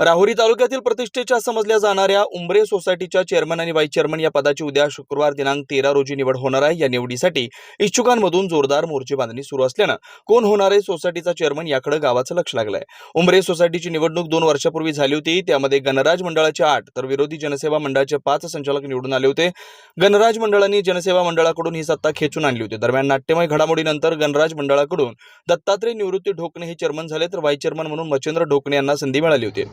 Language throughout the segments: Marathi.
राहुरी तालुक्यातील प्रतिष्ठेच्या समजल्या जाणाऱ्या उंबरे सोसायटीच्या चेअरमन आणि व्हाईस चेअरमन या पदाची उद्या शुक्रवार दिनांक तेरा रोजी निवड होणार आहे. या निवडीसाठी इच्छुकांमधून जोरदार मोर्चे बांधणी सुरू असल्यानं कोण होणार आहे सोसायटीचा चेअरमन याकडे गावाचं लक्ष लागलंय. उंबरे सोसायटीची निवडणूक दोन वर्षापूर्वी झाली होती. त्यामध्ये गणराज मंडळाचे आठ तर विरोधी जनसेवा मंडळाचे पाच संचालक निवडून आले होते. गणराज मंडळांनी जनसेवा मंडळाकडून ही सत्ता खेचून आणली होती. दरम्यान नाट्यमय घडामोडीनंतर गणराज मंडळाकडून दत्तात्रय निवृत्ती ढोकणे हे चेअरमन झाले. तर व्हाईस चेअरमन म्हणून मच्छेंद्र ढोकणे यांना संधी मिळाली होती.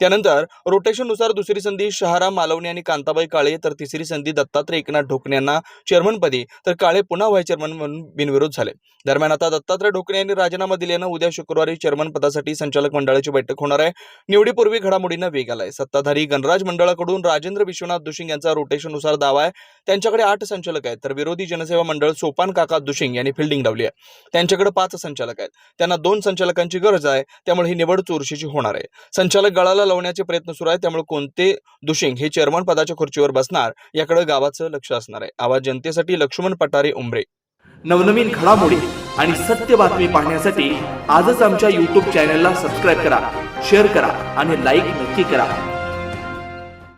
त्यानंतर रोटेशननुसार दुसरी संधी शहारा मालवणे आणि कांताबाई काळे तर तिसरी संधी दत्तात्रय एकनाथ ढोकणे यांना चेअरमनपदी तर काळे पुन्हा व्हाईस चेअरमन म्हणून बिनविरोध झाले. दरम्यान आता दत्तात्रय ढोकणे यांनी राजीनामा दिल्यानं उद्या शुक्रवारी चेअरमन पदासाठी संचालक मंडळाची बैठक होणार आहे. निवडीपूर्वी घडामोडींना वेग आलाय. सत्ताधारी गणराज मंडळाकडून राजेंद्र विश्वनाथ दुशिंग यांचा रोटेशननुसार दावा आहे. त्यांच्याकडे आठ संचालक आहेत तर विरोधी जनसेवा मंडळ सोपान काका दुशिंग यांनी फिल्डिंग लावली आहे. त्यांच्याकडे पाच संचालक आहेत. त्यांना दोन संचालकांची गरज आहे. त्यामुळे ही निवड चोरशीची होणार आहे. संचालक गळाला लावण्याचे प्रयत्न सुरू आहेत त्यामुळे कोणते दुशिंग हे चेअरमन पदाच्या खुर्चीवर बसणार याकडे गावाचं लक्ष असणार आहे. आवाज जनतेसाठी लक्ष्मण पटारे उमरे. नवनवीन घडामोडी आणि सत्य बातमी पाहण्यासाठी आजच आमच्या यूट्यूब चॅनलला सबस्क्राईब करा शेअर करा आणि लाईक नक्की करा.